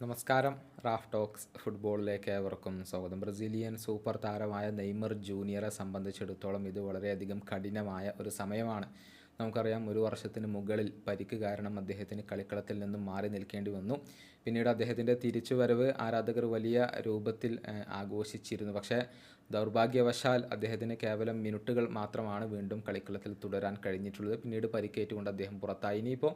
നമസ്കാരം. Raf talks ഫുട്ബോളിലേക്ക് ഏവർക്കും സ്വാഗതം. ബ്രസീലിയൻ സൂപ്പർ താരമായ നെയ്മർ ജൂനിയറെ സംബന്ധിച്ചിടത്തോളം ഇത് വളരെയധികം കഠിനമായ ഒരു സമയമാണ്. നമുക്കറിയാം ഒരു വർഷത്തിന് മുകളിൽ പരിക്ക് കാരണം അദ്ദേഹത്തിന് കളിക്കളത്തിൽ നിന്നും മാറി നിൽക്കേണ്ടി വന്നു. പിന്നീട് അദ്ദേഹത്തിന്റെ തിരിച്ചുവരവ് ആരാധകർ വലിയ രൂപത്തിൽ ആഘോഷിച്ചിരുന്നു. പക്ഷേ ദൗർഭാഗ്യവശാൽ അദ്ദേഹത്തിന് കേവലം മിനിറ്റുകൾ മാത്രമാണ് വീണ്ടും കളിക്കളത്തിൽ തുടരാൻ കഴിഞ്ഞിട്ടുള്ളത്. പിന്നീട് പരിക്കേറ്റുകൊണ്ട് അദ്ദേഹം പുറത്തായി. ഇനിയിപ്പോൾ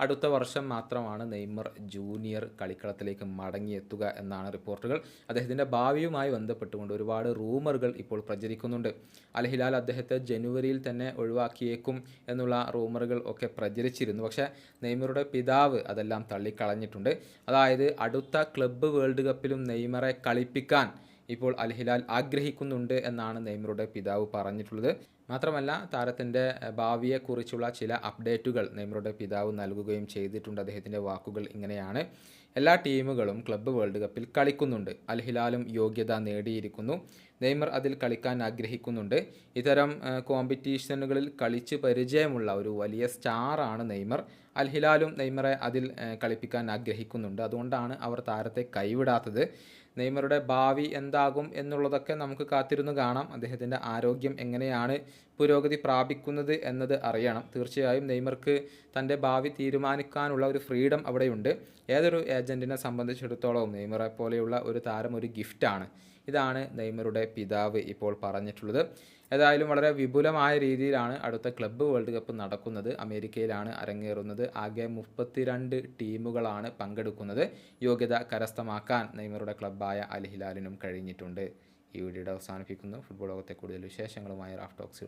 അടുത്ത വർഷം മാത്രമാണ് നെയ്മർ ജൂനിയർ കളിക്കളത്തിലേക്ക് മടങ്ങിയെത്തുക എന്നാണ് റിപ്പോർട്ടുകൾ. അദ്ദേഹത്തിന്റെ ഭാവിയുമായി ബന്ധപ്പെട്ടുകൊണ്ട് ഒരുപാട് റൂമറുകൾ ഇപ്പോൾ പ്രചരിക്കുന്നുണ്ട്. അൽഹിലാൽ അദ്ദേഹത്തെ ജനുവരിയിൽ തന്നെ ഒഴിവാക്കിയേക്കും എന്നുള്ള റൂമറുകൾ ഒക്കെ പ്രചരിച്ചിരുന്നു. പക്ഷേ നെയ്മറുടെ പിതാവ് അതെല്ലാം തള്ളിക്കളഞ്ഞിട്ടുണ്ട്. അതായത് അടുത്ത ക്ലബ്ബ് വേൾഡ് കപ്പിലും നെയ്മറെ കളിപ്പിക്കാൻ ഇപ്പോൾ അൽഹിലാൽ ആഗ്രഹിക്കുന്നുണ്ട് എന്നാണ് നെയ്മറുടെ പിതാവ് പറഞ്ഞിട്ടുള്ളത്. മാത്രമല്ല താരത്തിന്റെ ഭാവിയെക്കുറിച്ചുള്ള ചില അപ്ഡേറ്റുകൾ നെയ്മറുടെ പിതാവ് നൽകുകയും ചെയ്തിട്ടുണ്ട്. അദ്ദേഹത്തിന്റെ വാക്കുകൾ ഇങ്ങനെയാണ്. എല്ലാ ടീമുകളും ക്ലബ്ബ് വേൾഡ് കപ്പിൽ കളിക്കുന്നുണ്ട്. അൽഹിലാലും യോഗ്യത നേടിയിരിക്കുന്നു. നെയ്മർ അതിൽ കളിക്കാൻ ആഗ്രഹിക്കുന്നുണ്ട്. ഇത്തരം കോമ്പറ്റീഷനുകളിൽ കളിച്ച് പരിചയമുള്ള ഒരു വലിയ സ്റ്റാറാണ് നെയ്മർ. അൽഹിലാലും നെയ്മറെ അതിൽ കളിപ്പിക്കാൻ ആഗ്രഹിക്കുന്നുണ്ട്. അതുകൊണ്ടാണ് അവർ താരത്തെ കൈവിടാത്തത്. നെയ്മറുടെ ഭാവി എന്താകും എന്നുള്ളതൊക്കെ നമുക്ക് കാത്തിരുന്ന് കാണാം. അദ്ദേഹത്തിന്റെ ആരോഗ്യം എങ്ങനെയാണ്? പുരോഗതി പ്രാപിക്കുന്നത് എന്നത് അറിയണം. തീർച്ചയായും നെയ്മർക്ക് തന്റെ ഭാവി തീരുമാനിക്കാനുള്ള ഒരു ഫ്രീഡം അവിടെയുണ്ട്. ഏതൊരു ഏജന്റിനെ സംബന്ധിച്ചിടത്തോളം നെയ്മറെ പോലെയുള്ള ഒരു താരം ഒരു ഗിഫ്റ്റാണ് ഇതാണ് നെയ്മറുടെ പിതാവ് ഇപ്പോൾ പറഞ്ഞിട്ടുള്ളത്. ഏതായാലും വളരെ വിപുലമായ രീതിയിലാണ് അടുത്ത ക്ലബ്ബ് വേൾഡ് കപ്പ് നടക്കുന്നത്. അമേരിക്കയിലാണ് അരങ്ങേറുന്നത്. ആകെ മുപ്പത്തിരണ്ട് ടീമുകളാണ് പങ്കെടുക്കുന്നത്. യോഗ്യത കരസ്ഥമാക്കാൻ നെയ്മറുടെ ക്ലബ്ബായ അൽഹിലാലിനും കഴിഞ്ഞിട്ടുണ്ട്. ഈ വീഡിയോയുടെ അവസാനിപ്പിക്കുന്നു. ഫുട്ബോൾ ലോകത്തെ കൂടുതൽ വിശേഷങ്ങളുമായി റാഫ് ടോക്സ്